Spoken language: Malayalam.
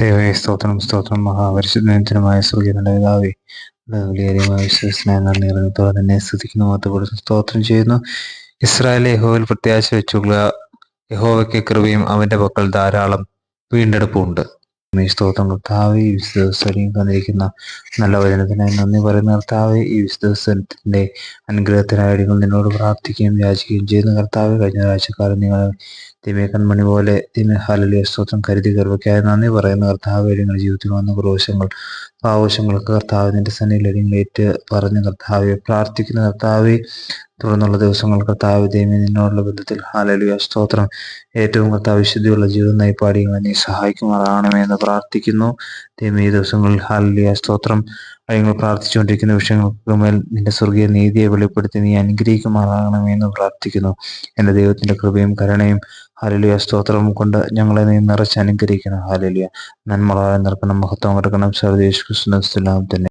ദൈവമേ സ്തോത്രം സ്തോത്രം. മഹാപരിശുദ്ധനത്തിനുമായ സ്തുതിക്കുന്നു സ്തോത്രം ചെയ്യുന്നു. ഇസ്രായേൽ യഹോവിൽ പ്രത്യാശ വെച്ചുള്ള യഹോവയ്ക്ക് കൃപയും അവന്റെ പക്കൽ ധാരാളം വീണ്ടെടുപ്പുണ്ട്. ഈ സ്തോത്രം കർത്താവ് ഈ വിശുദ്ധ ദിവസം തന്നിരിക്കുന്ന നല്ല വചനത്തിനായി നന്ദി പറയുന്ന കർത്താവ്. ഈ വിശുദ്ധസ്ഥലത്തിന്റെ അനുഗ്രഹത്തിനായി നിങ്ങൾ നിന്നോട് പ്രാർത്ഥിക്കുകയും യാചിക്കുകയും ചെയ്യുന്ന കർത്താവ്. കഴിഞ്ഞ ആഴ്ചക്കാലം നിങ്ങൾ തിമേ കൺമണി പോലെ തിമേ ഹാലലിയ സ്തോത്രം കരുതി കർവയ്ക്കായി നന്ദി പറയുന്ന കർത്താവ്. നിങ്ങളുടെ ജീവിതത്തിൽ വന്ന ക്രോശങ്ങൾ ആവശ്യങ്ങൾക്ക് കർത്താവ് നിന്റെ സന്നിധിയിൽ ഏറ്റ് പറഞ്ഞ കർത്താവെ പ്രാർത്ഥിക്കുന്ന കർത്താവെ. തുടർന്നുള്ള ദിവസങ്ങൾ കർത്താവ് ദൈവം നിന്നോടുള്ള ബന്ധത്തിൽ. ഹാലലു സ്തോത്രം. ഏറ്റവും കർത്താവ് വിശുദ്ധിയുള്ള ജീവിതം നയിപ്പാടി നീ സഹായിക്കുമാറാണമേ എന്ന് പ്രാർത്ഥിക്കുന്നു. ദൈവം ഈ ദിവസങ്ങളിൽ ഹാലലിയ സ്തോത്രം. അയങ്ങൾ പ്രാർത്ഥിച്ചുകൊണ്ടിരിക്കുന്ന വിഷയങ്ങൾക്ക് മേൽ നിന്റെ സ്വർഗീയ നീതിയെ വെളിപ്പെടുത്തി നീ അനുഗ്രഹിക്കുമാറാകണമേ എന്ന് പ്രാർത്ഥിക്കുന്നു. എന്റെ ദൈവത്തിന്റെ കൃപയും കരുണയും ഹാലലിയ സ്തോത്രം കൊണ്ട് ഞങ്ങളെ നീ നിറച്ച് അനുഗ്രഹിക്കണം. ഹാലലിയ നന്മളായ നിർക്കണം മഹത്വം കിടക്കണം. സർദേശ് കൃഷ്ണ തന്നെ